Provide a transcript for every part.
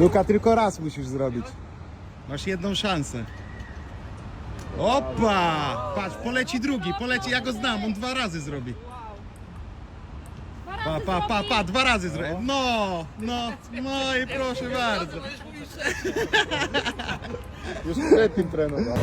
Luka, tylko raz musisz zrobić. Masz jedną szansę. Opa! Patrz, poleci drugi, poleci, ja go znam, on dwa razy zrobi. Pa, pa, pa, pa, dwa razy zrobi. No, no, no i proszę bardzo. Już przed tym trenował.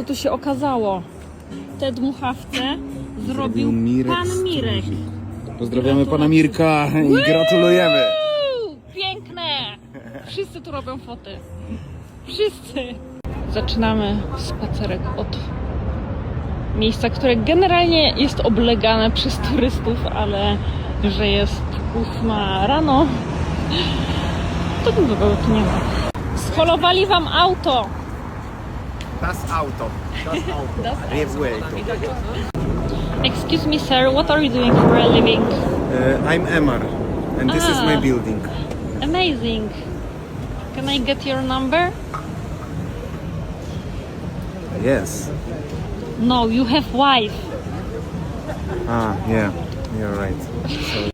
Co tu się okazało? Te dmuchawce zrobił pan Mirek. Pozdrawiamy pana Mirka i gratulujemy. Uuu, piękne! Wszyscy tu robią foty. Wszyscy. Zaczynamy spacerek od miejsca, które generalnie jest oblegane przez turystów, ale że jest ósma rano, to nikogo tu nie ma. Scholowali wam auto. Das Auto. Das Auto. Revuelto. Excuse me, sir, what are you doing for a living? Uh, I'm Emar and this is my Ah. building. Amazing. Can I get your number? Yes. No, you have wife. Ah, yeah. You're right.